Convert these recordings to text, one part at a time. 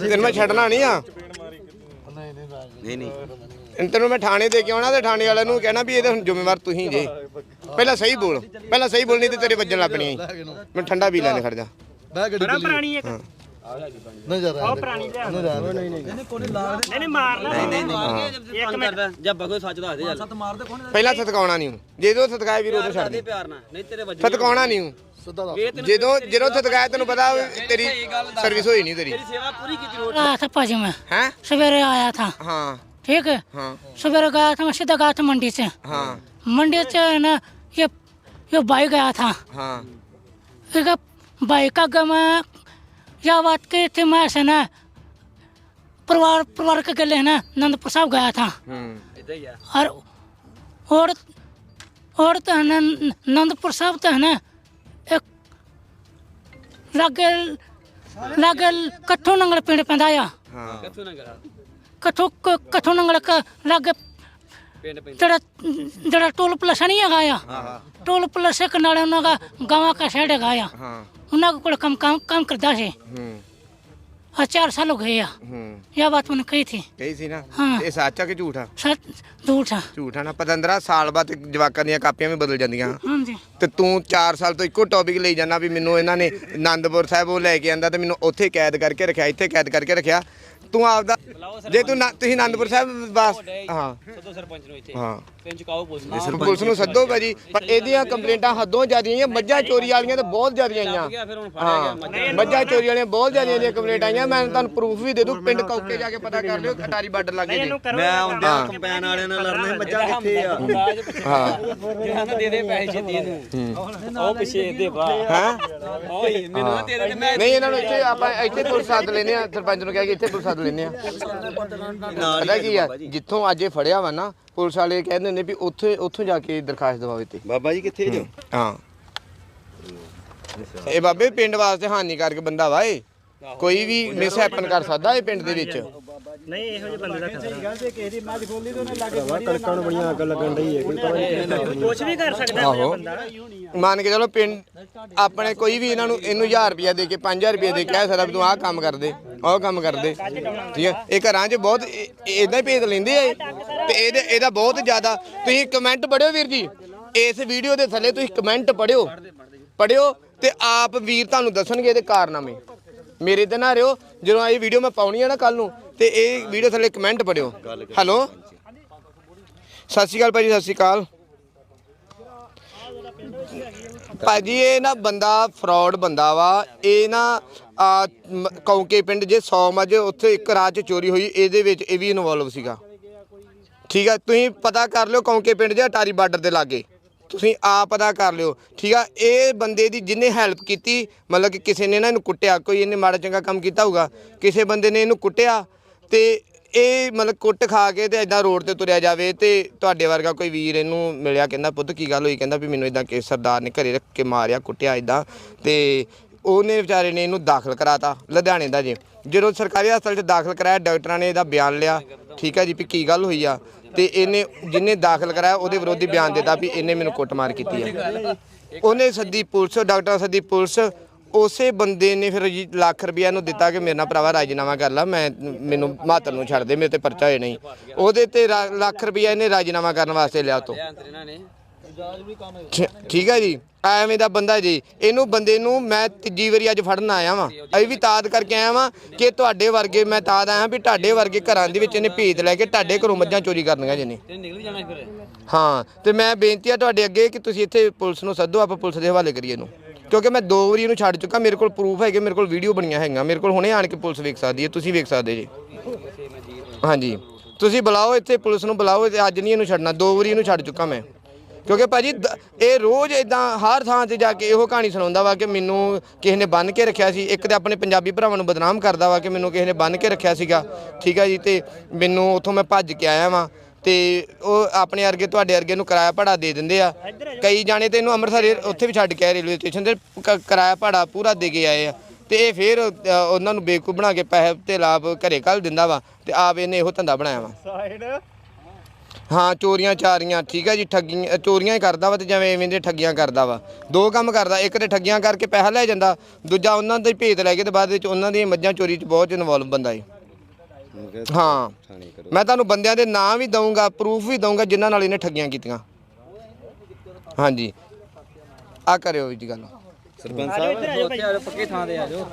ਤੈਨੂੰ ਮੈਂ ਛੱਡਣਾ ਨਹੀਂ ਆ। ਨਹੀਂ ਨਹੀਂ ਤੈਨੂੰ ਮੈਂ ਥਾਣੇ ਦੇ ਕੇ ਆਉਣਾ ਤੇ ਥਾਣੇ ਵਾਲਿਆਂ ਨੂੰ ਕਹਿਣਾ ਵੀ ਇਹਦੇ ਹੁਣ ਜ਼ਿੰਮੇਵਾਰ ਤੁਸੀਂ ਜੇ। ਪਹਿਲਾਂ ਸਹੀ ਬੋਲ। ਪਹਿਲਾਂ ਸਹੀ ਬੋਲ ਨਹੀਂ ਤੇ ਤੇਰੇ ਵੱਜਣ ਲੱਗ ਪਣੀ ਮੈਂ ਠੰਡਾ ਪੀ ਲੈਣੇ ਖੜ ਜਾ। ਬਹਿ ਗੱਡੀ ਬੜਾ ਪੁਰਾਣੀ ਇੱਕ ਨਹੀਂ ਜਾ ਰਿਹਾ ਉਹ ਪੁਰਾਣੀ ਲਿਆ ਨਹੀਂ ਨਹੀਂ ਨਹੀਂ ਮਾਰਨਾ ਨਹੀਂ ਨਹੀਂ ਇੱਕ ਮਿੰਟ ਜੱਬ ਕੋਈ ਸੱਚ ਦੱਸ ਦੇ ਯਾਰ ਪਹਿਲਾਂ ਸਤਕਾਉਣਾ ਨਹੀਂ ਜਦੋਂ ਸਤਕਾਇਆ ਵੀਰ ਉਦੋਂ ਛੱਡ ਦੇ ਪਿਆਰ ਨਾਲ ਨਹੀਂ ਤੇਰੇ ਵੱਜ ਸਤਕਾਉਣਾ ਨਹੀਂ ਸਿੱਧਾ ਦੱਸ ਜਦੋਂ ਜਦੋਂ ਸਤਕਾਇਆ ਤੈਨੂੰ ਪਤਾ ਵੀ ਤੇਰੀ ਸਰਵਿਸ ਹੋਈ ਨਹੀਂ ਤੇਰੀ ਸੇਵਾ ਪੂਰੀ ਕੀਤੀ ਰੋਜ਼ आया था पाजी में ਹੈ सवेरे आया था ਹਾਂ ठीक है हाँ सवेरे गया था मैं सीधा गया था मंडी से ਹਾਂ मंडी से ना ये ये बाइक गया था ਹਾਂ एक बाइक का मैं या बात के थे मैं से ना परिवार परिवार के लिए ना नंदपुर साहब गया था और और और तो है ना नंदपुर साहब तो है ना एक लागे लागे कट्ठो नंगल पिंड पैदा कट्ठो कट्ठो नंगल का लागे ਪਿੰਡ ਜਿਹੜਾ ਜਿਹੜਾ ਟੋਲ ਪਲਸ ਨਹੀਂ ਹੈਗਾ ਆ। ਟੋਲ ਪਲਸ ਇੱਕ ਨਾਲੇ ਉਹਨਾਂ ਦਾ ਗਾਵਾਂ ਕਾ ਸਾਈਡ ਹੈਗਾ ਆ। ਹਾਂ। ਉਹਨਾਂ ਕੋਲ ਕੰਮ ਕੰਮ ਕੰਮ ਕਰਦਾ ਸੀ। ਹੂੰ। ਆ ਚਾਰ ਸਾਲ ਹੋ ਗਏ ਆ। ਹੂੰ। ਇਹ ਬਾਤ ਮੈਨੂੰ ਕਹੀ ਥੀ ਕਹੀ ਸੀ ਨਾ? ਹਾਂ। ਇਹ ਸੱਚ ਆ ਕਿ ਝੂਠ ਆ? ਸੱਚ ਝੂਠ ਆ। ਝੂਠ ਆ ਨਾ। ਪਤੰਦਰਾ ਸਾਲ ਬਾਅਦ ਜਵਾਕਾਂ ਦੀਆਂ ਕਾਪੀਆਂ ਵੀ ਬਦਲ ਜਾਂਦੀਆਂ। ਹਾਂਜੀ। ਤੇ ਤੂੰ 4 ਸਾਲ ਤੋਂ ਇੱਕੋ ਟੌਪਿਕ ਲਈ ਜਾਂਦਾ ਵੀ ਮੈਨੂੰ ਇਹਨਾਂ ਨੇ ਆਨੰਦਪੁਰ ਸਾਹਿਬ ਉਹ ਲੈ ਕੇ ਆਂਦਾ ਤੇ ਮੈਨੂੰ ਉੱਥੇ ਕੈਦ ਕਰਕੇ ਰੱਖਿਆ ਇੱਥੇ ਕੈਦ ਕਰਕੇ ਰੱਖਿਆ। ਤੂੰ ਆਪਦਾ ਜੇ ਤੂੰ ਨਾ- ਤੁਸੀਂ ਆਨੰਦਪੁਰ ਸਾਹਿਬ ਬਸ ਹਾਂ। ਸਦੋ ਸਰਪੰਚ ਨੂੰ ਇੱਥੇ। ਹਾਂ। ਪਿੰਡ ਚੁਕਾਓ ਪੁਲਿਸ ਨੂੰ। ਪੁਲਿਸ ਨੂੰ ਸੱਦੋ ਭਾਜੀ। ਪਰ ਇਹਦੀਆਂ ਕੰਪਲੇਂਟਾਂ ਹੱਦੋਂ ਜ਼ਿਆਦੀਆਂ ਆਈਆਂ ਮੱਝਾਂ ਚੋਰੀ ਵਾਲੀਆਂ ਤਾਂ ਬਹੁਤ ਜ਼ਿਆਦੀਆਂ ਆਈਆਂ। ਗਿਆ ਫਿਰ ਹੁਣ ਫੜਿਆ ਗਿਆ ਮੱਝਾਂ। ਹਾਂ ਮੱਝਾਂ ਚੋਰੀ ਵਾਲੀਆਂ ਬਹੁਤ ਜ਼ਿਆਦੀਆਂ ਦੀਆਂ ਕੰਪਲੇਂਟਾਂ ਆਈਆਂ। ਮੈਂ ਤੁਹਾਨੂੰ ਪ੍ਰੂਫ ਵੀ ਦੇ ਦੂੰ ਪਿੰਡ ਕੌਕੇ ਜਾ ਕੇ ਪਤਾ ਕਰ ਲਿਓ ਅਟਾਰੀ ਬਾਰਡਰ ਲੱਗੇ ਜੀ। ਮੈਂ ਆਉਂਦਿਆਂ ਕੰਪੈਨ ਵਾਲਿਆਂ ਨਾਲ ਲੜਨੇ ਮੱਝਾਂ ਕਿੱਥੇ ਆ? ਹਾਂ। ਜਿਹਨਾਂ ਨੂੰ ਦੇ ਦੇ ਪੈਸੇ ਛੇਤੀ ਇਹਨੂੰ। ਉਹ ਪਿੱਛੇ ਦੇ ਭਰਾ। ਹੈ? ਓਏ ਮੈਨੂੰ ਨਾ ਦੇ ਦੇ ਤੇ ਮੈਂ ਨਹੀਂ ਇਹਨਾਂ ਨੂੰ ਇੱਥੇ ਆਪਾਂ ਇੱਥੇ ਪੁਲਿਸ ਸੱਦ ਲੈਨੇ ਆ। ਸਰਪੰਚ ਨੂੰ ਕਹਿ ਕੇ ਇੱਥੇ ਪੁਲਿਸ ਸੱਦ ਲੈਨੇ ਆ। ਪਤਾ ਕੀ ਆ? ਜਿੱਥੋਂ ਅੱਜ ਇਹ ਫੜਿਆ ਵਾ ਨਾ ਪੁਲਿਸ ਵਾਲੇ ਕਹਿੰਦੇ ਨੇ ਵੀ ਉੱਥੇ ਉੱਥੋਂ ਜਾ ਕੇ ਦਰਖਾਸਤ ਦਵਾਵੇ ਤੇ ਬਾਬਾ ਜੀ ਕਿੱਥੇ ਜੋ? ਹਾਂ। ਇਹ ਬਾਬੇ ਪਿੰਡ ਵਾਸਤੇ ਹਾਨੀਕਾਰਕ ਬੰਦਾ ਵਾ ਇਹ। ਕੋਈ ਵੀ ਮਿਸ ਹੈਪਨ ਕਰ ਸਕਦਾ ਇਹ ਪਿੰਡ ਦੇ ਵਿੱਚ। ਨਹੀਂ ਇਹੋ ਜਿਹੇ ਬੰਦੇ ਦਾ ਖਤਰਾ। ਕੁਝ ਵੀ ਕਰ ਸਕਦਾ ਕੋਈ ਆਹੋ। ਬੰਦਾ। ਮੰਨ ਕੇ ਚਲੋ ਪਿੰਡ ਆਪਣੇ ਕੋਈ ਵੀ ਇਹਨਾਂ ਨੂੰ ਇਹਨੂੰ 1000 ਰੁਪਇਆ ਦੇ ਕੇ 5000 ਰੁਪਇਆ ਦੇ ਕੇ ਕਹਿ ਸਕਦਾ ਵੀ ਤੂੰ ਆਹ ਕੰਮ ਕਰ ਦੇ ਆਹ ਕੰਮ ਕਰ ਦੇ ਠੀਕ ਹੈ? ਇਹ ਘਰਾਂ 'ਚ ਬਹੁਤ ਇਦਾਂ ਹੀ ਭੇਜ ਲੈਂਦੇ ਆ ਇਹ। ਤੇ ਇਹਦੇ ਇਹਦਾ ਬਹੁਤ ਜ਼ਿਆਦਾ ਤੁਸੀਂ ਕਮੈਂਟ ਪੜਿਓ ਵੀਰ ਜੀ। ਇਸ ਵੀਡੀਓ ਦੇ ਥੱਲੇ ਤੁਸੀਂ ਕਮੈਂਟ ਪੜਿਓ ਪੜਿਓ ਤੇ ਆਪ ਵੀਰ ਤੁਹਾਨੂੰ ਦੱਸਣਗੇ ਇਹਦੇ ਕਾਰਨਾਮੇ। ਮੇਰੇ ਤੇ ਨਾ ਰਿਓ, ਜਦੋਂ ਇਹ ਵੀਡੀਓ ਮੈਂ ਪਾਉਣੀ ਆ ਨਾ ਕੱਲ ਨੂੰ, ਤੇ ਇਹ ਵੀਡੀਓ ਥੱਲੇ ਕਮੈਂਟ ਪੜਿਓ। ਹੈਲੋ ਸਤਿ ਸ਼੍ਰੀ ਅਕਾਲ ਭਾਜੀ, ਸਤਿ ਸ਼੍ਰੀ ਅਕਾਲ। ਭਾਜੀ, ਇਹ ਨਾ ਬੰਦਾ ਫਰਾਡ ਬੰਦਾ ਵਾ। ਇਹ ਨਾ ਕੌਂਕੇ ਪਿੰਡ ਜੇ 100 ਮੱਝ ਉੱਥੇ ਇੱਕ ਰਾਤ ਚ ਚੋਰੀ ਹੋਈ, ਇਹਦੇ ਵਿੱਚ ਇਹ ਵੀ ਇਨਵੋਲਵ ਸੀਗਾ। ਠੀਕ ਆ, ਤੁਸੀਂ ਪਤਾ ਕਰ ਲਿਓ ਕੌਂਕੇ ਪਿੰਡ ਦੇ ਅਟਾਰੀ ਬਾਰਡਰ ਦੇ ਲਾਗੇ। ਤੁਸੀਂ ਆਪ ਅਦਾ ਕਰ ਲਿਓ, ਠੀਕ ਆ? ਇਹ ਬੰਦੇ ਦੀ ਜਿੰਨੇ ਹੈਲਪ ਕੀਤੀ, ਮਤਲਬ ਕਿ ਕਿਸੇ ਨੇ ਨਾ ਇਹਨੂੰ ਕੁੱਟਿਆ, ਕੋਈ ਇਹਨੇ ਮਾੜਾ ਚੰਗਾ ਕੰਮ ਕੀਤਾ ਹੋਊਗਾ, ਕਿਸੇ ਬੰਦੇ ਨੇ ਇਹਨੂੰ ਕੁੱਟਿਆ ਤੇ ਇਹ ਮਤਲਬ ਕੁੱਟ ਖਾ ਕੇ ਤੇ ਇਦਾਂ ਰੋਡ ਤੇ ਤੁਰਿਆ ਜਾਵੇ ਤੇ ਤੁਹਾਡੇ ਵਰਗਾ ਕੋਈ ਵੀਰ ਇਹਨੂੰ ਮਿਲਿਆ ਕਹਿੰਦਾ, ਪੁੱਤ ਕੀ ਗੱਲ ਹੋਈ? ਕਹਿੰਦਾ ਵੀ ਮੈਨੂੰ ਇਦਾਂ ਕਿ ਸਰਦਾਰ ਨੇ ਘਰੇ ਰੱਖ ਕੇ ਮਾਰਿਆ, ਕੁੱਟਿਆ ਇਦਾਂ ਤੇ ਉਹਨੇ ਵਿਚਾਰੇ ਨੇ ਇਹਨੂੰ ਦਾਖਲ ਕਰਾਤਾ, ਲੁਧਿਆਣੇ ਦਾ ਜੇ। ਜਦੋਂ ਸਰਕਾਰੀ ਹਸਪਤਾਲ 'ਚ ਦਾਖਲ ਕਰਾਇਆ, ਡਾਕਟਰਾਂ ਨੇ ਇਹਦਾ ਬਿਆਨ ਲਿਆ, ਠੀਕ ਹੈ ਜੀ, ਵੀ ਕੀ ਗੱਲ ਹੋਈ ਆ? ਤੇ ਇਹਨੇ ਜਿਹਨੇ ਦਾਖਲ ਕਰਾਇਆ ਉਹਦੇ ਵਿਰੋਧੀ ਬਿਆਨ ਦਿੱਤਾ ਵੀ ਇਹਨੇ ਮੈਨੂੰ ਕੁੱਟਮਾਰ ਕੀਤੀ ਹੈ ਉਹਨੇ ਸੱਦੀ ਪੁਲਿਸ, ਡਾਕਟਰਾਂ ਸੱਦੀ ਪੁਲਿਸ, ਉਸੇ ਬੰਦੇ ਨੇ ਫਿਰ ਜੀ ਲੱਖ ਰੁਪਇਆ ਨੂੰ ਦਿੱਤਾ ਕਿ ਮੇਰੇ ਨਾਲ ਭਰਾਵਾ ਰਾਜੀਨਾਮਾ ਕਰ ਲਾ, ਮੈਂ ਮੈਨੂੰ ਮਾਤਰ ਨੂੰ ਛੱਡ ਦੇ, ਮੇਰੇ ਤੇ ਪਰਚਾ ਹੋਏ ਨਹੀਂ। ਉਹਦੇ ਤੇ ਰਾ- ਲੱਖ ਰੁਪਇਆ ਇਹਨੇ ਰਾਜੀਨਾਮਾ ਕਰਨ ਵਾਸਤੇ ਲਿਆ ਤੋਂ ਠੀਕ ਹੈ ਜੀ ਐਵੇਂ ਦਾ ਬੰਦਾ ਜੀ। ਇਹਨੂੰ ਬੰਦੇ ਨੂੰ ਮੈਂ ਤੀਜੀ ਵਾਰੀ ਅੱਜ ਫੜਨ ਆਇਆ ਵਾਂ। ਅਸੀਂ ਵੀ ਤਾਦ ਕਰਕੇ ਆਇਆ ਵਾਂ ਕਿ ਤੁਹਾਡੇ ਵਰਗੇ ਮੈਂ ਤਾਦ ਆਇਆ ਵੀ ਤੁਹਾਡੇ ਵਰਗੇ ਘਰਾਂ ਦੇ ਵਿੱਚ ਇਹਨੇ ਭੇਤ ਲੈ ਕੇ ਤੁਹਾਡੇ ਘਰੋਂ ਮੱਝਾਂ ਚੋਰੀ ਕਰਨੀਆਂ ਜਿਹਨੇ। ਹਾਂ ਤੇ ਮੈਂ ਬੇਨਤੀ ਆ ਤੁਹਾਡੇ ਅੱਗੇ ਕਿ ਤੁਸੀਂ ਇੱਥੇ ਪੁਲਿਸ ਨੂੰ ਸੱਦੋ ਆਪਾਂ ਪੁਲਿਸ ਦੇ ਹਵਾਲੇ ਕਰੀਏ ਇਹਨੂੰ। ਕਿਉਂਕਿ ਮੈਂ ਦੋ ਵਾਰੀ ਇਹਨੂੰ ਛੱਡ ਚੁੱਕਾ ਮੇਰੇ ਕੋਲ ਪ੍ਰੂਫ ਹੈਗੇ ਮੇਰੇ ਕੋਲ ਵੀਡੀਓ ਬਣੀਆਂ ਹੈਗੀਆਂ। ਮੇਰੇ ਕੋਲ ਹੁਣੇ ਆਣ ਕੇ ਪੁਲਿਸ ਵੇਖ ਸਕਦੀ ਹੈ ਤੁਸੀਂ ਵੇਖ ਸਕਦੇ ਜੀ। ਹਾਂਜੀ। ਤੁਸੀਂ ਬੁਲਾਓ ਇੱਥੇ ਪੁਲਿਸ ਨੂੰ ਬੁਲਾਓ ਤੇ ਅੱਜ ਨਹੀਂ ਇਹਨੂੰ ਛੱਡਣਾ ਦੋ ਵਾਰੀ ਇਹਨੂੰ ਛੱਡ ਚੁੱਕਾ ਮੈਂ। ਕਿਉਂਕਿ ਭਾਜੀ ਦ- ਇਹ ਰੋਜ਼ ਇਦਾਂ ਹਰ ਥਾਂ ਤੇ ਜਾ ਕੇ ਇਹੋ ਕਹਾਣੀ ਸੁਣਾਉਂਦਾ ਵਾ ਕਿ ਮੈਨੂੰ ਕਿਸੇ ਨੇ ਬੰਨ ਕੇ ਰੱਖਿਆ ਸੀ। ਇੱਕ ਤੇ ਆਪਣੇ ਪੰਜਾਬੀ ਭਰਾਵਾਂ ਨੂੰ ਬਦਨਾਮ ਕਰਦਾ ਵਾ ਕਿ ਮੈਨੂੰ ਕਿਸੇ ਨੇ ਬੰਨ ਕੇ ਰੱਖਿਆ ਸੀਗਾ। ਠੀਕ ਹੈ ਜੀ ਤੇ ਮੈਨੂੰ ਉੱਥੋਂ ਮੈਂ ਭੱਜ ਕੇ ਆਇਆ ਵਾਂ। ਤੇ ਉਹ ਆਪਣੇ ਵਰਗੇ ਤੁਹਾਡੇ ਵਰਗੇ ਨੂੰ ਕਿਰਾਇਆ ਭਾੜਾ ਦੇ ਦਿੰਦੇ ਆ। ਕਈ ਜਾਣੇ ਤੇ ਇਹਨੂੰ ਅੰਮ੍ਰਿਤਸਰ ਉੱਥੇ ਵੀ ਛੱਡ ਕੇ ਆਏ ਰੇਲਵੇ ਸਟੇਸ਼ਨ ਤੇ ਕ- ਕਿਰਾਇਆ ਭਾੜਾ ਪੂਰਾ ਦੇ ਕੇ ਆਏ ਆ। ਤੇ ਇਹ ਫਿਰ ਅ, ਉਹਨਾਂ ਨੂੰ ਬੇਵਕੂਫ ਬਣਾ ਕੇ ਪੈਸੇ ਤੇ ਲਾਭ ਘਰੇ ਕੱਲ ਦਿੰਦਾ ਵਾ ਤੇ ਆਪ ਇਹਨੇ ਇਹੋ ਧੰਦਾ ਬਣਾਇਆ ਵਾ। ਹਾਂ ਚੋਰੀਆਂ ਚਾਰੀਆਂ ਠੀਕ ਹੈ ਜੀ ਠੱਗੀਆਂ ਚੋਰੀਆਂ ਹੀ ਕਰਦਾ ਵਾ ਤੇ ਜਿਵੇਂ ਐਵੇਂ ਦੇ ਠੱਗੀਆਂ ਕਰਦਾ ਵਾ। ਦੋ ਕੰਮ ਕਰਦਾ ਇੱਕ ਤੇ ਠੱਗੀਆਂ ਕਰਕੇ ਪੈਸਾ ਲੈ ਜਾਂਦਾ ਦੂਜਾ ਉਹਨਾਂ ਦਾ ਹੀ ਭੇਤ ਲੈ ਕੇ ਤੇ ਬਾਅਦ ਵਿੱਚ ਉਹਨਾਂ ਦੀਆਂ ਮੱਝਾਂ ਚੋਰੀ 'ਚ ਬਹੁਤ ਇਨਵੋਲਵ ਬੰਦਾ ਹੈ। ਹਾਂ ਮੈਂ ਤੁਹਾਨੂੰ ਬੰਦਿਆਂ ਦੇ ਨਾਂ ਵੀ ਦਊਂਗਾ ਪ੍ਰੂਫ ਵੀ ਦਊਂਗਾ ਜਿਨ੍ਹਾਂ ਨਾਲ ਇਹਨੇ ਠੱਗੀਆਂ ਕੀਤੀਆਂ। ਹਾਂਜੀ। ਆ ਕਰਿਓ ਜੀ ਗੱਲ। ਸਰਪੰਚ ਸਾਹਿਬ। ਉੱਥੇ ਆ ਜਾਓ ਪੱਕੇ ਥਾਂ ਤੇ ਆ ਜਾਓ।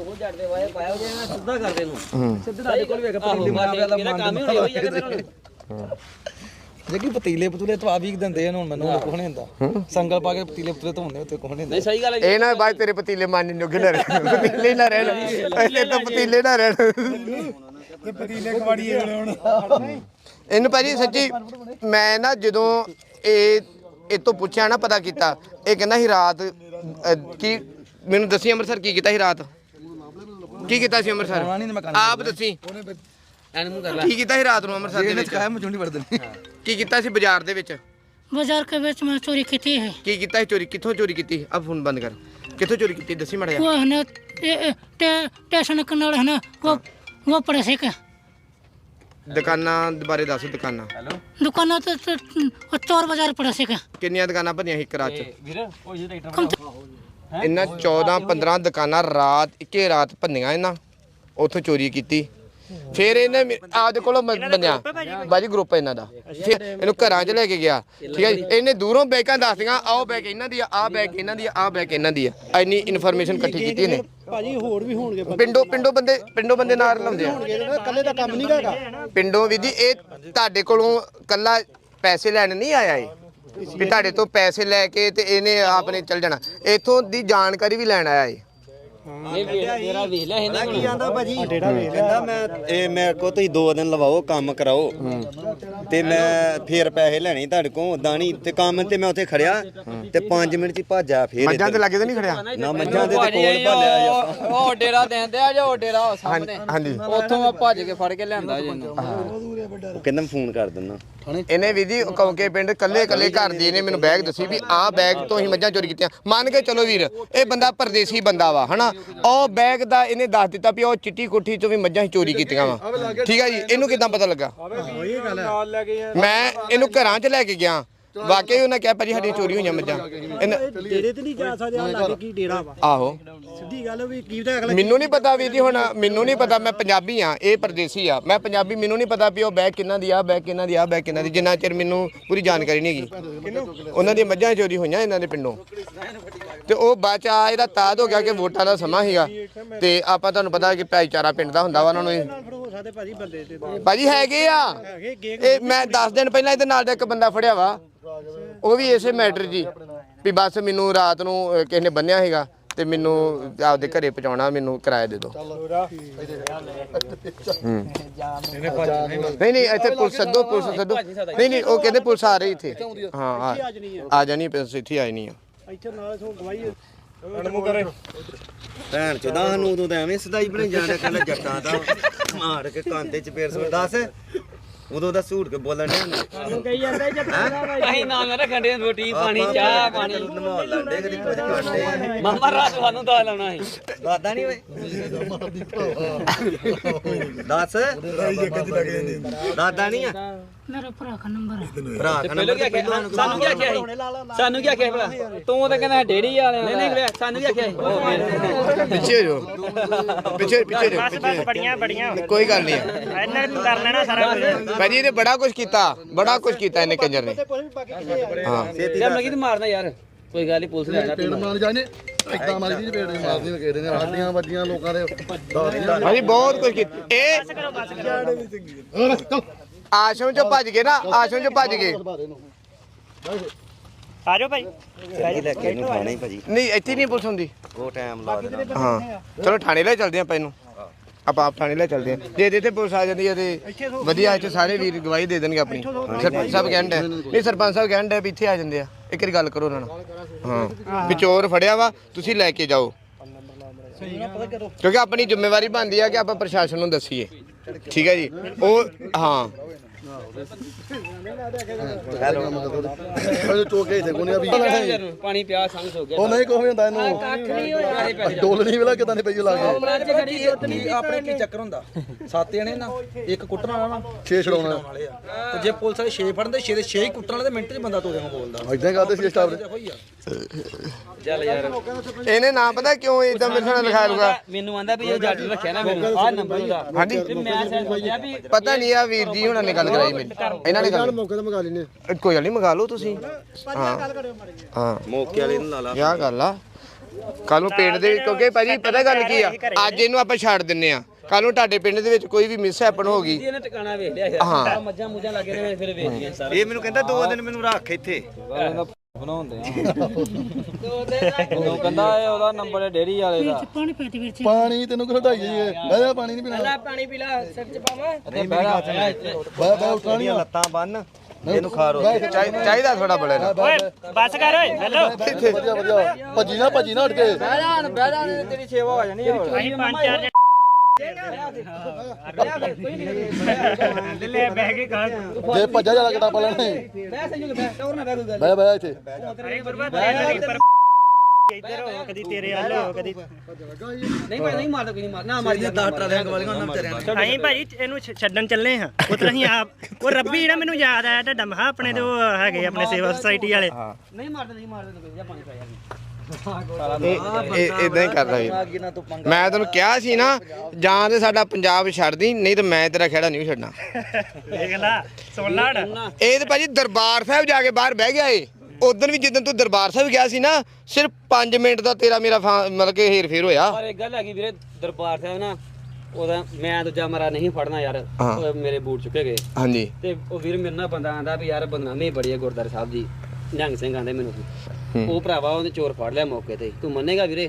ਉਹ ਜੱਟ ਦੇ ਵਾਏ ਪਾਇਆ ਨਾਲ ਸਿੱਧਾ ਕਰਦੇ ਨੂੰ ਹੂੰ। ਸਿੱਧਾ ਸਾਡੇ ਕੋਲ ਵੇਖ ਪਤੀਲੇ ਮੇਰਾ ਕੰਮ ਹੀ ਹੋਈ ਕਿ ਜੇ ਪਤੀਲੇ ਪਤੂਲੇ ਤਵਾ ਵੀ ਦਿੰਦੇ ਹੁਣ ਮੈਨੂੰ ਕੁਝ ਨਹੀਂ ਹੁੰਦਾ। ਸੰਗਲ ਪਾ ਕੇ ਪਤੀਲੇ ਪਤੂਲੇ ਧੋਉਂਦੇ ਉੱਤੇ ਕੁਝ ਨਹੀਂ ਹੁੰਦਾ। ਨਹੀਂ ਸਹੀ ਗੱਲ ਹੈ ਇਹ ਨਾ ਬਾਅਦ ਤੇਰੇ ਪਤੀਲੇ ਮਾਰਨ ਨੂੰ ਨਾ ਰਹਿਣ। ਪਤੀਲੇ ਨਾ ਰਹਿਣ। ਐਸੇ ਤਾਂ ਪਤੀਲੇ ਨਾ ਰਹਿਣ। ਤੇ ਪਤੀਲੇ ਕਵਾੜੀ ਹੁਣ। ਇਹਨੂੰ ਭਾਜੀ ਸੱਚੀ ਮੈਂ ਨਾ ਜਦੋਂ ਇਹ ਇਹ ਤੋਂ ਪੁੱਛਿਆ ਨਾ ਪਤਾ ਕੀਤਾ। ਇਹ ਕਹਿੰਦਾ ਸੀ ਰਾਤ ਕੀ ਮੈਨੂੰ ਦੱਸੀ ਅੰਮ੍ਰਿਤਸਰ ਕੀ ਕੀਤਾ ਸੀ ਰਾਤ? ਕੀ ਕੀਤਾ ਸੀ ਅੰਮ੍ਰਿਤਸਰ? ਆਪ ਦੱਸੀ। ਐਨ ਮੂੰਹ ਕਰ ਲੈ ਕੀ ਕੀਤਾ ਸੀ ਰਾਤ ਨੂੰ ਅੰਮ੍ਰਿਤਸਰ ਦੇ ਵਿੱਚ ਕਾਇਮ ਚੁੰਡੀ ਵੜ ਦਿੰਦੇ ਕੀ ਕੀਤਾ ਸੀ ਬਾਜ਼ਾਰ ਦੇ ਵਿੱਚ बाजार के बीच में चोरी की थी है ਕੀ ਕੀਤਾ ਸੀ ਚੋਰੀ ਕਿੱਥੋਂ ਚੋਰੀ ਕੀਤੀ ਆ ਫੋਨ ਬੰਦ ਕਰ ਕਿੱਥੋਂ ਚੋਰੀ ਕੀਤੀ ਦੱਸੀ ਮੜਿਆ वो है ना टे- टे- स्टेशन कन्नड़ है ना वो वो पड़े से क्या ਦੁਕਾਨਾਂ ਬਾਰੇ ਦੱਸ ਦੁਕਾਨਾਂ दुकान तो तो- वो चोर बाजार पड़े से क्या ਕਿੰਨੀਆਂ ਦੁਕਾਨਾਂ ਭੰਨੀਆਂ ਸੀ ਇੱਕ ਰਾਤ ਚ ਵੀਰ ਉਹ ਜਿਹੜਾ ਟਰੈਕਟਰ कम तो ਇਹਨਾਂ 14 15 ਦੁਕਾਨਾਂ ਰਾਤ ਇੱਕੇ ਰਾਤ ਭੰਨੀਆਂ ਇਹਨਾਂ ਉੱਥੋਂ ਚੋਰੀ ਕੀਤੀ ਫਿਰ ਇਹਨੇ ਆਪਦੇ ਕੋਲੋਂ ਬੰਨਿਆ ਬਾਜੀ ਗਰੁੱਪ ਇਹਨਾਂ ਦਾ। ਫਿਰ ਇਹਨੂੰ ਘਰਾਂ 'ਚ ਲੈ ਕੇ ਗਿਆ। ਠੀਕ ਹੈ ਜੀ? ਇਹਨੇ ਦੂਰੋਂ ਬੈਕਾਂ ਦੱਸਦੀਆਂ ਆਹ ਬੈਕ ਇਹਨਾਂ ਦੀ ਆ ਆਹ ਬੈਕ ਇਹਨਾਂ ਦੀ ਆ ਆਹ ਬੈਕ ਇਹਨਾਂ ਦੀ ਆ। ਇੰਨੀ ਇਨਫੋਰਮੇਸ਼ਨ ਇਕੱਠੀ ਕੀਤੀ ਇਹਨੇ। ਭਾਜੀ ਹੋਰ ਵੀ ਹੋਣਗੇ ਪਿੰਡੋਂ ਪਿੰਡੋਂ ਬੰਦੇ ਪਿੰਡੋਂ ਬੰਦੇ ਨਾਲ ਲਾਉਂਦੇ ਆ। ਇਕੱਲੇ ਦਾ ਕੰਮ ਨਹੀਂ ਹੈਗਾ। ਪਿੰਡੋਂ ਵੀ ਜੀ ਇਹ ਤੁਹਾਡੇ ਕੋਲੋਂ ਕੱਲਾ ਪੈਸੇ ਲੈਣ ਨਹੀਂ ਆਇਆ ਇਹ। ਵੀ ਤੁਹਾਡੇ ਤੋਂ ਪੈਸੇ ਲੈ ਕੇ ਤੇ ਇਹਨੇ ਆਪਣੇ ਚੱਲ ਜਾਣਾ। ਇਥੋਂ ਦੀ ਜਾਣਕਾਰੀ ਵੀ ਲੈਣ ਆਇਆ ਇਹ। ਇਹ ਵੇਖ ਤੇਰਾ ਵੇਖ ਲਿਆ ਇਹਨੇ ਕੀ ਆਂਦਾ ਭਾਜੀ? ਕਹਿੰਦਾ ਮੈਂ ਇਹ ਮੇਰੇ ਕੋ ਤੁਸੀਂ ਦੋ ਦਿਨ ਲਵਾਓ ਕੰਮ ਕਰਾਓ। ਤੇ ਮੈਂ ਫੇਰ ਪੈਸੇ ਲੈਣੇ ਤੁਹਾਡੇ ਕੋਲ ਉਦਾਂ ਨਹੀਂ ਤੇ ਕੰਮ ਤੇ ਮੈਂ ਉੱਥੇ ਖੜਿਆ ਤੇ 5 ਮਿੰਟ ਚ ਭੱਜਾ ਫੇਰ ਮੱਝਾਂ ਇੱਧਰ। ਲੱਗੇ ਤੇ ਨਹੀਂ ਖੜਿਆ? ਨਾ ਮੱਝਾਂ ਦੇ ਤੇ ਕੋਲ ਭਾਲਿਆ ਉਹ ਡੇਰਾ ਦੇਂਦੇ ਆ ਜੋ ਡੇਰਾ ਉਹ ਸਾਹਮਣੇ? ਹਾਂਜੀ ਉੱਥੋਂ ਮੈਂ ਭੱਜ ਕੇ ਫੜ ਕੇ ਲਿਆਂਦਾ ਜੀ ਇਹਨੂੰ। ਉਹ ਕਹਿੰਦਾ ਮੈਂ ਫੋਨ ਕਰ ਦਿੰਦਾ। ਇਹਨੇ ਵੀ ਜੀ ਕੌਂਕੇ ਪਿੰਡ ਕੱਲੇ ਕੱਲੇ ਘਰ ਦੀ ਇਹਨੇ ਮੈਨੂੰ ਬੈਗ ਦੱਸੀ ਵੀ ਆਹ ਬੈਗ ਤੋਂ ਹੀ ਮੱਝਾਂ ਚੋਰੀ ਕੀਤੀਆਂ। ਮੰਨ ਕੇ ਚਲੋ ਵੀਰ ਇਹ ਬੰਦਾ ਪਰਦੇਸੀ ਬੰਦਾ ਵਾ ਹਨਾ? ਉਹ ਬੈਗ ਦਾ ਇਹਨੇ ਦੱਸ ਦਿੱਤਾ ਵੀ ਉਹ ਚਿੱਟੀ ਕੋਠੀ ਚੋਂ ਵੀ ਮੱਝਾਂ ਹੀ ਚੋਰੀ ਕੀਤੀਆਂ ਵਾ। ਠੀਕ ਹੈ ਜੀ? ਇਹਨੂੰ ਕਿਦਾਂ ਪਤਾ ਲੱਗਾ? ਮੈਂ ਇਹਨੂੰ ਘਰਾਂ 'ਚ ਲੈ ਕੇ ਗਿਆ। ਵਾਕਈ ਉਹਨੇ ਕਿਹਾ ਭਾਜੀ ਸਾਡੀਆਂ ਚੋਰੀ ਹੋਈਆਂ ਮੱਝਾਂ। ਇਹਨੇ ਡੇਰੇ ਤੇ ਨਹੀਂ ਜਾ ਸਕਦੇ ਆ ਲੱਗੇ ਕੀ ਡੇਰਾ ਵਾ। ਆਹੋ। ਸਿੱਧੀ ਗੱਲ ਵੀ ਕੀ ਤਾਂ ਅਗਲਾ ਮੈਨੂੰ ਨਹੀਂ ਪਤਾ ਵੀ ਜੀ ਹੁਣ ਮੈਨੂੰ ਨਹੀਂ ਪਤਾ ਮੈਂ ਪੰਜਾਬੀ ਆ ਇਹ ਪਰਦੇਸੀ ਆ। ਮੈਂ ਪੰਜਾਬੀ ਮੈਨੂੰ ਨਹੀਂ ਪਤਾ ਵੀ ਉਹ ਬੈਗ ਕਿੰਨਾ ਦੀ ਆ ਬੈਗ ਕਿੰਨਾ ਦੀ ਆ ਬੈਗ ਕਿੰਨਾ ਦੀ। ਜਿੰਨਾ ਚਿਰ ਮੈਨੂੰ ਪੂਰੀ ਜਾਣਕਾਰੀ ਨਹੀਂ ਹੈਗੀ। ਉਹਨਾਂ ਦੀਆਂ ਮੱਝਾਂ ਚੋਰੀ ਹੋਈਆਂ ਇਹਨਾਂ ਦੇ ਪਿੰਡੋਂ। ਤੇ ਉਹ ਬਾਚਾ ਇਹਦਾ ਤਾਦ ਹੋ ਗਿਆ ਕਿ ਵੋਟਾਂ ਦਾ ਸਮਾਂ ਸੀਗਾ। ਤੇ ਆਪਾਂ ਤੁਹਾਨੂੰ ਪਤਾ ਕਿ ਭਾਈਚਾਰਾ ਪਿੰਡ ਦਾ ਹੁੰਦਾ ਵਾ ਉਹਨਾਂ ਨੂੰ ਇਹ- ਹੋ ਸਕਦੇ ਭਾਜੀ ਬੰਦੇ ਤੇ। ਭਾਜੀ ਹੈਗੇ ਆ। ਹੈਗੇ ਗੇ ਇਹ ਮੈਂ 10 ਦਿਨ ਪਹਿਲਾਂ ਇਹਦੇ ਨਾਲ ਦਾ ਇੱਕ ਬੰਦਾ ਫੜਿਆ ਵਾ। ਉਹ ਵੀ ਇਸੇ ਮੈਟਰ ਜੀ ਵੀ ਬਸ ਮੈਨੂੰ ਰਾਤ ਨੂੰ ਕਿਸੇ ਨੇ ਬੰਨਿਆ ਹੈਗਾ ਤੇ ਮੈਨੂੰ ਆਪਦੇ ਘਰੇ ਪਹੁੰਚਾਉਣਾ ਮੈਨੂੰ ਕਿਰਾਇਆ ਦੇ ਦਿਓ। ਹੂੰ। ਨਹੀਂ ਨਹੀਂ ਇੱਥੇ ਪੁਲਿਸ ਸੱਦੋ ਪੁਲਿਸ ਸੱਦੋ। ਨਹੀਂ ਨਹੀਂ ਉਹ ਕਹਿੰਦੇ ਪੁਲਿਸ ਆ ਰਹੀ ਇੱਥੇ। ਹਾਂ ਆ ਆ ਜਾਣੀ ਪੁਲਿਸ ਇੱਥੇ ਆਈ ਨਹੀਂ ਆ। ਇੱਥੇ ਨਾਲ ਸੋ ਗਵਾਹੀ ਭੈਣ ਚੋਦਾ ਸਾਨੂੰ ਉਦੋਂ ਤਾਂ ਐਵੇਂ ਸਦਾਈ ਬਣੇ ਜਾਣਾ ਕੱਲ ਜੱਟਾਂ ਦਾ ਮਾਰ ਕੇ ਕਾਂਦੇ ਚ ਫੇਰ ਸੋ ਦੱਸ। ਉਦੋਂ ਦਾ ਝੂਠ ਕੇ ਬੋਲਣ ਦੇ ਨੂੰ ਕਹੀ ਜਾਂਦਾ ਜੇ ਅਸੀਂ ਨਾਲ ਨਾ ਰੱਖਣ ਦੇ ਰੋਟੀ ਪਾਣੀ ਚਾਹ ਪਾਣੀ। ਨਮਾਲ ਲੰਡੇ ਕਦੀ ਕੁਝ ਕਰਦੇ ਮਾਮਾ ਰਾਤ ਸਾਨੂੰ ਦਾ ਲਾਉਣਾ ਸੀ। ਦਾਦਾ ਨਹੀਂ ਓਏ। ਦੱਸ। ਦਾਦਾ ਨਹੀਂ ਆ। ਬੜਾ ਕੁਝ ਕੀਤਾ। ਬੜਾ ਕੁਝ ਕੀਤਾ ਇਹਨੇ ਕੰਜਰ ਨੇ। ਕੋਈ ਗੱਲ ਨਹੀਂ ਪੁਲਿਸ ਲੈ ਜਾਣਾ ਪੇੜ ਮਾਰ ਜਾਣੇ। ਇਦਾਂ ਮਾਰੀ ਦੀ ਪੇੜ ਮਾਰਦੀ ਵਗੇਰੇ ਨੇ ਹੱਡੀਆਂ ਵੱਡੀਆਂ ਲੋਕਾਂ ਦੇ। ਹਾਂਜੀ ਬਹੁਤ ਕੁਝ ਕੀਤਾ। ਇਹ ਆਸ਼ਰਮ ਚੋਂ ਭੱਜ ਗਏ ਨਾ ਆਸ਼ਰਮ ਚੋਂ ਭੱਜ ਗਏ ਆ ਜਾਓ ਭਾਈ। ਚੱਲੀ ਲੈ ਕੇ ਇਹਨੂੰ ਥਾਣੇ ਹੀ ਭਾਜੀ। ਨਹੀਂ ਇੱਥੇ ਨਹੀਂ ਪੁਲਿਸ ਹੁੰਦੀ। ਉਹ ਟਾਈਮ ਲਾ ਦੇਣਾ। ਹਾਂ ਚਲੋ ਥਾਣੇ ਲੈ ਚੱਲਦੇ ਆਪਾਂ ਇਹਨੂੰ। ਆਪਾਂ ਆਪ ਥਾਣੇ ਲੈ ਚੱਲਦੇ ਆ ਜੇ ਇਹਦੇ ਤੇ ਪੁਲਿਸ ਆ ਜਾਂਦੀ ਹੈ ਤੇ ਵਧੀਆ ਇੱਥੇ ਸਾਰੇ ਵੀਰ ਗਵਾਹੀ ਦੇ ਦੇਣਗੇ ਆਪਣੀ। ਸਰਪੰਚ ਸਾਹਿਬ ਕਹਿੰਦੇ ਨਹੀਂ ਸਰਪੰਚ ਸਾਹਿਬ ਕਹਿੰਦੇ ਵੀ ਇੱਥੇ ਆ ਜਾਂਦੇ ਆ। ਇੱਕ ਵਾਰੀ ਗੱਲ ਕਰੋ ਉਹਨਾਂ ਨਾਲ। ਹਾਂ। ਵੀ ਚੋਰ ਫੜਿਆ ਵਾ ਤੁਸੀਂ ਲੈ ਕੇ ਜਾਓ। ਕਿਉਂਕਿ ਆਪਣੀ ਜ਼ਿੰਮੇਵਾਰੀ ਬਣਦੀ ਆ ਕਿ ਆਪਾਂ ਪ੍ਰਸ਼ਾਸਨ ਨੂੰ ਦੱਸੀਏ। ਠੀਕ ਹੈ ਜੀ। ਉਹ ਹਾਂ। ਉਹ ਚੋਕੇ ਇੱਥੇ ਕੋਨੇ ਵੀ। ਪਾਣੀ ਪਿਆ ਸੰਗ ਹੋ ਗਿਆ। ਉਹ ਨਹੀਂ ਕੋਈ ਹੁੰਦਾ ਇਹਨੂੰ। ਡੋਲਣੀ ਵੇਲਾ ਕਿਦਾਂ ਦੇ ਪਈ ਲਾ ਕੇ ਆਪਣੇ ਕੀ ਚੱਕਰ ਹੁੰਦਾ? ਸੱਤ ਜਣੇ ਨਾ ਇੱਕ ਕੁੱਟਣ ਵਾਲਾ ਨਾ। ਛੇ ਛਡਾਉਣਾ ਵਾਲੇ। ਆ। ਤੇ ਜੇ ਪੁਲਿਸ ਵਾਲੇ 6 ਫੜਨਦੇ 6 ਦੇ 6 ਹੀ ਕੁੱਟਣ ਵਾਲੇ ਤੇ ਮਿੰਟ 'ਚ ਬੰਦਾ ਤੋੜੇ ਨੂੰ ਬੋਲਦਾ। ਇਦਾਂ ਕਰਦੇ ਸੀ ਸਟਾਫ ਦੇ। ਹੋਈ ਆ ਚੱਲ ਯਾਰ। ਇਹਨੇ ਨਾਂ ਪਤਾ ਕਿਉਂ ਇਦਾਂ ਮੇਰੇ ਨਾਲ ਲਿਖਾਇਆ ਲੂਗਾ ਮੈਨੂੰ ਆਂਦਾ ਵੀ ਇਹ ਜੱਟ ਰੱਖਿਆ ਨਾ ਮੈਨੂੰ। ਆਹ ਨੰਬਰ ਉਹਦਾ। ਹਾਂਜੀ। ਪਤਾ ਨਹੀਂ ਆ ਵੀਰ ਜੀ ਹੁਣਾਂ ਨੇ ਗੱਲ ਕਰਾਈ ਮੇਰੀ। ਇਹਨਾਂ ਨੇ ਗੱਲ ਮੌਕੇ ਤੇ ਮਗਾ ਲੈਨੇ ਕੋਈ ਗੱਲ ਨਹੀਂ ਮੰਗਾ ਲਓ ਤੁਸੀਂ। ਹਾਂ। ਹਾਂ। ਮੌਕੇ ਵਾਲੇ ਨੂੰ ਲਾ ਲਾ। ਯਾ ਗੱਲ ਆ? ਕੱਲ ਨੂੰ ਪਿੰਡ ਦੇ ਕਿਉਂਕਿ ਭਾਜੀ ਪਤਾ ਗੱਲ ਕੀ ਆ? ਅੱਜ ਇਹਨੂੰ ਆਪਾਂ ਛੱਡ ਦਿੰਨੇ ਆ। ਕੱਲ ਨੂੰ ਤੁਹਾਡੇ ਪਿੰਡ ਦੇ ਵਿੱਚ ਕੋਈ ਵੀ ਮਿਸ ਹੈਪਨ ਹੋ ਗਈ। ਇਹਨੇ ਟਿਕਾਣਾ ਵੇਖ ਲਿਆ ਹਾਂ। ਮੱਝਾਂ ਮੁੱਝਾਂ ਲੱਗੇ ਨੇ ਫਿਰ ਵੇਚ ਗਏ ਸਾਰੇ। ਇਹ ਮੈਨੂੰ ਕਹਿੰਦਾ ਦੋ ਦਿਨ ਮੈਨੂੰ ਰੱਖ ਇੱਥੇ। ਬਣਾਉਂਦੇ ਆ। ਉਹ ਕਹਿੰਦਾ ਇਹ ਉਹਦਾ ਨੰਬਰ ਹੈ ਡੇਰੀ ਵਾਲੇ ਦਾ। ਪਾਣੀ ਪੈਤੀ ਵਿੱਚ। ਪਾਣੀ ਤੈਨੂੰ ਕਿਹੜਾ ਢਾਈ ਜਾਈਏ ਜਾ ਪਾਣੀ ਨਹੀਂ ਪੀਣਾ। ਪਾਣੀ ਪੀ ਲੈ ਸਿਰ ਚ ਪਾਵਾਂ? ਤੇ ਬਹਿ ਨਹੀਂ ਲੱਤਾਂ ਬੰਨ ਇਹਨੂੰ ਖਾਰੋ ਚਾਹੀ- ਚਾਹੀਦਾ ਥੋੜਾ ਬੜੇ ਨਾਲ ਓਏ ਬਸ ਕਰ ਓਏ ਹੈਲੋ। ਵਧੀਆ ਵਧੀਆ। ਭੱਜੀ ਨਾ ਭੱਜੀ ਨਾ ਉੱਠ ਕੇ। ਬਹਿ ਜਾ ਬਹਿ ਜਾ ਤੇਰੀ ਸੇਵਾ ਹੋ ਜਾਣੀ ਹੋਰ ਅਸੀਂ ਪੰਜ ਚਾਰ ਲੈ ਬਹਿ ਕੇ ਕਰ ਜੇ ਭੱਜਾ ਜਾ ਕਿਤਾ ਪਾ ਲੈਣਾ ਬਹਿ ਸਹੀ ਬਹਿ ਟੌਰ ਨਾ ਬਹਿ ਕੋਈ ਬਹਿ ਬਹਿ ਇੱਥੇ। ਅਰੇ ਗੁਰਬਾ ਤੇਰੇ ਪਰ ਇੱਧਰ ਹੋ ਕਦੀ ਤੇਰੇ ਵੱਲ ਹੋ ਕਦੀ ਨਹੀਂ ਭਾਈ ਨਹੀਂ ਮਾਰਦਾ ਕੋਈ ਨਹੀਂ ਮਾਰ ਨਾ ਮਾਰੀ 10 ਟਰਾਲੀਆਂ ਵਾਲੀਆਂ ਉਹਨਾਂ ਵਿਚਾਰਿਆਂ ਨੇ ਅਸੀਂ ਭਾਜੀ ਇਹਨੂੰ ਛੱਡਣ ਚੱਲੇ ਹਾਂ। ਉਧਰ ਅਸੀਂ ਆਪ ਉਹ ਰੱਬੀ ਨਾ ਮੈਨੂੰ ਯਾਦ ਆਇਆ ਤੁਹਾਡਾ ਮਹਾ ਆਪਣੇ ਤੇ ਉਹ ਹੈਗੇ ਆਪਣੇ ਸੇਵਾ ਸੁਸਾਇਟੀ ਵਾਲੇ। ਨਹੀਂ ਮਾਰਦਾ ਨਹੀਂ ਮਾਰਦਾ ਕੋਈ ਜਾ ਪਾਣੀ ਪਾ ਇਹ ਇਦਾਂ ਹੀ ਕਰਦਾ ਵੀਰ। ਅੱਗੇ ਨਾ ਤੂੰ ਪੰਗਾ ਮੈਂ ਤੈਨੂੰ ਕਿਹਾ ਸੀ ਨਾ ਜਾਂ ਤੇ ਸਾਡਾ ਪੰਜਾਬ ਛੱਡਦੀ ਨਹੀਂ ਤੇ ਮੈਂ ਤੇਰਾ ਖੇੜਾ ਨਹੀਂ ਛੱਡਣਾ। ਦੇਖ ਲਾ ਸੁਣ ਲਾ ਹੁਣ। ਇਹ ਤੇ ਭਾਜੀ ਦਰਬਾਰ ਸਾਹਿਬ ਜਾ ਕੇ ਬਾਹਰ ਬਹਿ ਗਿਆ ਏ। ਉਦੋਂ ਵੀ ਜਿੱਦਣ ਤੂੰ ਦਰਬਾਰ ਸਾਹਿਬ ਗਿਆ ਸੀ ਨਾ ਸਿਰਫ 5 ਮਿੰਟ ਦਾ ਤੇਰਾ ਮੇਰਾ ਮਤਲਬ ਕਿ ਹੇਰ ਫੇਰ ਹੋਇਆ। ਪਰ ਇੱਕ ਗੱਲ ਹੈਗੀ ਵੀਰੇ ਦਰਬਾਰ ਸਾਹਿਬ ਨਾ ਉਹਦਾ ਮੈਂ ਦੂਜਾ ਮਰਾ ਨਹੀਂ ਫੜਨਾ ਯਾਰ ਮੇਰੇ ਬੂਟ ਚੁੱਕੇ ਗਏ। ਹਾਂਜੀ। ਤੇ ਉਹ ਵੀਰ ਮੇਰੇ ਨਾਲ ਬੰਦਾ ਆਂਦਾ ਵੀ ਯਾਰ ਬਦਨਾਮੀ ਬੜੀ ਹੈ ਗੁਰਦਾਰੇ ਸਾਹਿਬ ਦੀ ਨਿਹੰਗ ਸਿੰਘ ਆਂਦੇ ਮੈਨੂੰ। ਉਹ ਭਰਾਵਾ ਉਹਨੇ ਚੋਰ ਫੜ ਲਿਆ ਮੌਕੇ ਤੇ ਤੂੰ ਮੰਨੇਗਾ ਵੀਰੇ?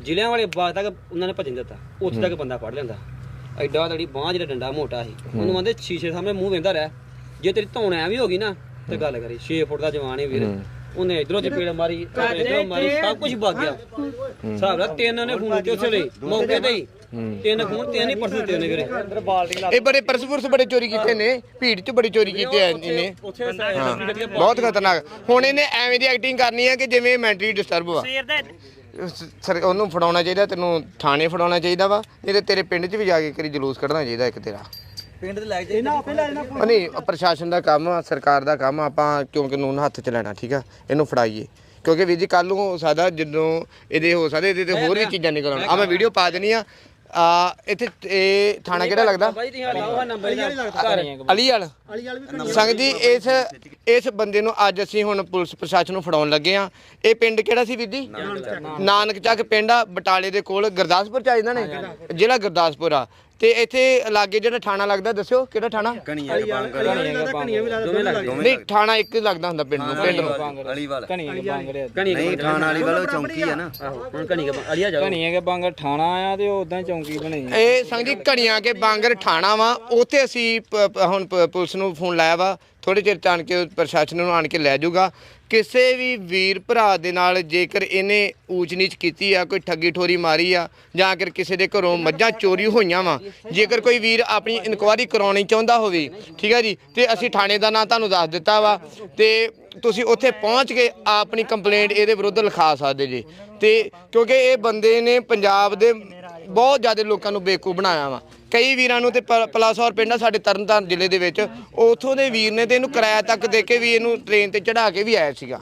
ਜ਼ਿਲ੍ਹਿਆਂ ਵਾਲੇ ਬਾਗ ਤੱਕ ਉਹਨਾਂ ਨੇ ਭਜਨ ਦਿੱਤਾ। ਉੱਥੇ ਤੱਕ ਬੰਦਾ ਫੜ ਲੈਂਦਾ। ਐਡਾ ਤੜੀ ਬਾਂਹ ਜਿਹੜਾ ਡੰਡਾ ਮੋਟਾ ਸੀ। ਉਹਨੂੰ ਆਂਦੇ ਸ਼ੀਸ਼ੇ ਸਾਹਮਣੇ ਮੂੰਹ ਵੇਂਦਾ ਰਹਿ। ਜੇ ਤੇਰੀ ਧੌਣ ਐ ਵੀ ਹੋ ਗਈ ਨਾ ਤੇ ਗੱਲ ਕਰੀ। 6 ਫੁੱਟ ਦਾ ਜਵਾਨ ਹੈ ਵੀਰ। ਉਹਨੇ ਇਧਰੋਂ ਚਪੇੜ ਮਾਰੀ ਇਧਰੋਂ ਮਾਰੀ ਸਭ ਕੁਝ ਵਗ ਗਿਆ। ਹਿਸਾਬ ਨਾਲ ਤਿੰਨ ਨੇ ਫੋਨ ਉਸੇ ਲਈ ਮੌਕੇ ਤੇ ਹੀ। ਤਿੰਨ ਫੋਨ ਤਿੰਨ ਹੀ ਪਰਸ ਦਿੱਤੇ ਉਹਨੇ ਵੀਰੇ। ਇਹ ਬੜੇ ਪਰਸ ਪੁਰਸ ਬੜੇ ਚੋਰੀ ਕੀਤੇ ਨੇ ਭੀੜ ਚ ਬੜੀ ਚੋਰੀ ਕੀਤੀ ਐ ਇਹਨੇ। ਉੱਥੇ ਬਹੁਤ ਖਤਰਨਾਕ। ਹੁਣ ਇਹਨੇ ਐਵੇਂ ਦੀ ਐਕਟਿੰਗ ਕਰਨੀ ਹੈ ਕਿ ਜਿਵੇਂ ਮੈਂਟਲੀ ਡਿਸਟਰਬ ਵਾ ਸਵੇਰ ਦਾ ਸ- ਸਰ ਉਹਨੂੰ ਫੜਾਉਣਾ ਚਾਹੀਦਾ ਤੈਨੂੰ ਥਾਣੇ ਫੜਾਉਣਾ ਚਾਹੀਦਾ ਵਾ ਨਹੀਂ ਤੇ ਤੇਰੇ ਪਿੰਡ 'ਚ ਵੀ ਜਾ ਕੇ ਕਰੀ ਜਲੂਸ ਕੱਢਣਾ ਚਾਹੀਦਾ ਇੱਕ ਤੇਰਾ। ਪਿੰਡ ਦੇ ਲੈ ਕੇ ਇਹਨਾਂ ਆਪੇ ਲੈ ਜਾਣਾ ਨਹੀਂ ਪ੍ਰਸ਼ਾਸਨ ਦਾ ਕੰਮ ਆ ਸਰਕਾਰ ਦਾ ਕੰਮ ਆ, ਆਪਾਂ ਕਿਉਂ ਕਾਨੂੰਨ ਹੱਥ 'ਚ ਲੈਣਾ ਠੀਕ ਆ? ਇਹਨੂੰ ਫੜਾਈਏ। ਕਿਉਂਕਿ ਵੀਰ ਜੀ ਕੱਲ ਨੂੰ ਹੋ ਸਕਦਾ ਜਦੋਂ ਇਹਦੇ ਹੋ ਸਕਦਾ ਇਹਦੇ ਤੇ ਹੋਰ ਵੀ ਚੀਜ਼ਾਂ ਨਿਕਲ ਆਉਣ। ਆ ਮੈਂ ਵੀਡੀਓ ਪਾ ਦੇਣੀ ਆ। ਆ ਇੱਥੇ ਇਹ ਥਾਣਾ ਕਿਹੜਾ ਲੱਗਦਾ? ਬਾਈ ਤੁਸੀਂ ਲਾਓ ਨੰਬਰ ਘਰ। ਅਲੀ ਵਾਲ ਸੰਗਤ ਜੀ ਇਸ ਇਸ ਬੰਦੇ ਨੂੰ ਅੱਜ ਅਸੀਂ ਹੁਣ ਪੁਲਿਸ ਪ੍ਰਸ਼ਾਸਨ ਨੂੰ ਫੜਾਉਣ ਲੱਗੇ ਆ ਇਹ ਪਿੰਡ ਕਿਹੜਾ ਸੀ ਜੀ? ਨਾਨਕ ਚੱਕ। ਪਿੰਡ ਆ ਬਟਾਲੇ ਦੇ ਕੋਲ ਗੁਰਦਾਸਪੁਰ ਚ ਆ ਇਹਨਾਂ ਨੇ? ਜ਼ਿਲ੍ਹਾ ਗੁਰਦਾਸਪੁਰ ਆ। ਤੇ ਇੱਥੇ ਲਾਗੇ ਜਿਹੜਾ ਥਾਣਾ ਲੱਗਦਾ ਦੱਸਿਓ ਕਿਹੜਾ ਥਾਣਾ ਕਣੀਆਂ ਬਾਂਗਰ ਨਹੀਂ ਥਾਣਾ ਇੱਕ ਹੀ ਲੱਗਦਾ ਹੁੰਦਾ ਪਿੰਡ ਨੂੰ ਪਿੰਡ ਨੂੰ। ਅਲੀਵਾਲ ਕਣੀ ਕੇ ਬਾਂਗੜੇ ਕਣੀ ਨਹੀਂ ਥਾਣ ਵਾਲੀ। ਵਾਲਾ। ਉਹ ਚੌਂਕੀ ਆ ਨਾ। ਆਹੋ ਹੁਣ ਕਣੀ ਕੇ ਅਲੀਆ ਜਾਓ। ਕਣੀ ਕੇ ਬਾਂਗੜ ਥਾਣਾ ਆ ਤੇ ਉਦਾਂ ਚੌਂਕੀ ਬਣੀ। ਇਹ ਸੰਗ ਜੀ ਘੜੀਆਂ ਕੇ ਬਾਂਗਰ ਠਾਣਾ ਵਾ ਉੱਥੇ ਅਸੀਂ ਹੁਣ ਪੁਲਿਸ ਨੂੰ ਫੋਨ ਲਾਇਆ ਵਾ ਥੋੜੇ ਚਿਰ ਚ ਆਣ ਕੇ ਪ੍ਰਸ਼ਾਸਨ ਨੂੰ ਆਣ ਕੇ ਲੈ ਜਾਊਗਾ। ਕਿਸੇ ਵੀ ਵੀਰ ਭਰਾ ਦੇ ਨਾਲ ਜੇਕਰ ਇਹਨੇ ਊਚ ਨੀਚ ਕੀਤੀ ਆ, ਕੋਈ ਠੱਗੀ ਠੋਰੀ ਮਾਰੀ ਆ, ਜਾਂ ਅਗਰ ਕਿਸੇ ਦੇ ਘਰੋਂ ਮੱਝਾਂ ਚੋਰੀ ਹੋਈਆਂ ਵਾ, ਜੇਕਰ ਕੋਈ ਵੀਰ ਆਪਣੀ ਇਨਕੁਆਇਰੀ ਕਰਾਉਣੀ ਚਾਹੁੰਦਾ ਹੋਵੇ, ਠੀਕ ਹੈ ਜੀ? ਤੇ ਅਸੀਂ ਥਾਣੇ ਦਾ ਨਾਂ ਤੁਹਾਨੂੰ ਦੱਸ ਦਿੱਤਾ ਵਾ, ਤੇ ਤੁਸੀਂ ਉੱਥੇ ਪਹੁੰਚ ਕੇ ਆਪਣੀ ਕੰਪਲੇਂਟ ਇਹਦੇ ਵਿਰੁੱਧ ਲਿਖਾ ਸਕਦੇ ਜੀ। ਤੇ ਕਿਉਂਕਿ ਇਹ ਬੰਦੇ ਨੇ ਪੰਜਾਬ ਦੇ ਬਹੁਤ ਜ਼ਿਆਦਾ ਲੋਕਾਂ ਨੂੰ ਬੇਵਕੂਫ ਬਣਾਇਆ ਵਾ। ਕਈ ਵੀਰਾਂ ਨੂੰ ਤੇ ਪਲਾਸੌਰ ਪਿੰਡ ਆ ਸਾਡੇ ਤਰਨਤਾਰਨ ਜ਼ਿਲ੍ਹੇ ਦੇ ਵਿੱਚ ਉਥੋਂ ਦੇ ਵੀਰ ਨੇ ਤੇ ਇਹਨੂੰ ਕਿਰਾਇਆ ਤੱਕ ਦੇ ਕੇ ਵੀ ਇਹਨੂੰ ਟ੍ਰੇਨ ਤੇ ਚੜਾ ਕੇ ਵੀ ਆਇਆ ਸੀਗਾ।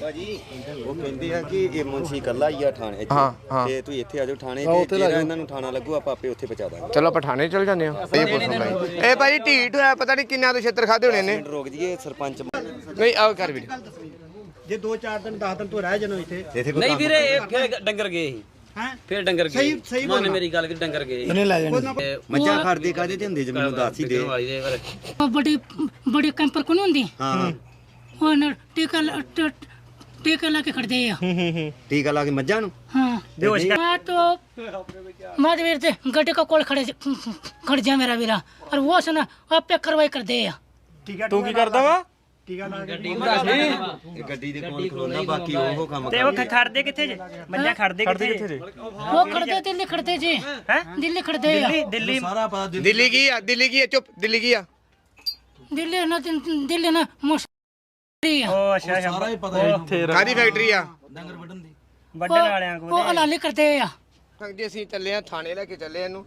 ਭਾਜੀ ਉਹ ਕਹਿੰਦੇ ਆ ਕਿ ਇਹ ਮੁੰਸ਼ੀ ਕੱਲਾ ਹੀ ਆ ਥਾਣੇ ਇੱਥੇ ਹਾਂ, ਹਾਂ। ਤੇ ਤੁਸੀਂ ਇੱਥੇ ਆ ਜਾਓ ਥਾਣੇ ਤੇ ਜਿਹੜਾ ਇਹਨਾਂ ਨੂੰ ਥਾਣਾ ਲੱਗੂ ਆਪਾਂ ਆਪੇ ਉੱਥੇ ਪਹੁੰਚਾ ਦਾਂਗੇ। ਚਲੋ ਪਠਾਣੇ ਚਲ ਜਾਂਦੇ ਆ ਇਹ ਪੁੱਛੋ ਭਾਈ। ਇਹ ਭਾਈ ਢੀਠ ਹੋਇਆ ਪਤਾ ਨਹੀਂ ਕਿੰਨਾ ਤੋਂ ਛੇਤਰ ਖਾਦੇ ਹੋਣੇ ਨੇ। ਮਿੰਟ ਰੁਕ ਜੀਏ ਸਰਪੰਚ ਨਹੀਂ ਆਓ ਕਰ ਵੀਡੀਓ। ਜੇ 2-4 ਦਿਨ 10 ਦਿਨ ਤੋਂ ਰਹਿ ਜਾਣੋ ਇੱਥੇ। ਨਹੀਂ ਵੀਰੇ ਇਹ ਫਿਰ ਡੰਗਰ ਗਏ ਸੀ? ਹੈ? ਫਿਰ ਡੰਗਰ ਗਏ। ਸਹੀ- ਸਹੀ ਮੇਰੀ ਗੱਲ ਕਿ ਡੰਗਰ ਗਏ। ਇਹਨੇ ਲੈ ਜਾਣੀ। ਮੱਝਾਂ ਖੜਦੇ ਕਾਦੇ ਤੇ ਹੁੰਦੇ ਜੇ ਮੈਨੂੰ ਦੱਸ ਦੇ। ਬਿਗੜਵਾਈ ਦੇ ਕੈਂਪਰ ਕੋਲ ਨੀ ਹੁੰਦੀ? ਹਾਂ। ਉਹ ਨਾ ਟੀਕਾ ਲ- ਟੀਕਾ ਲਾ ਕੇ ਖੜਦੇ ਆ। ਹੂੰ ਹੂੰ ਹੂੰ। ਟੀਕਾ ਲਾ ਕੇ ਮੱਝਾਂ ਨੂੰ? ਹਾਂ। ਮੈਂ ਤੋ ਮਦਵੀਰ ਤੇ ਗੱਡੇ ਕੋ ਕੋਲ ਖੜੇ ਖੜ ਜਾ ਮੇਰਾ ਵੀਰਾ। ਔਰ ਉਹ ਸੁਣ ਆਪੇ ਕਰਵਾਈ ਕਰਦੇ ਆ। ਤੂੰ ਕੀ ਕਰਦਾ ਵਾ? ਕੀ? ਵਾਲਿਆਂ ਕੋਲ ਉਹ ਹਲਾਲੀ ਕਰਦੇ ਆ। ਜੀ ਅਸੀਂ ਚੱਲੇ ਆ ਥਾਣੇ ਲੈ ਕੇ ਚੱਲੇ ਇਹਨੂੰ।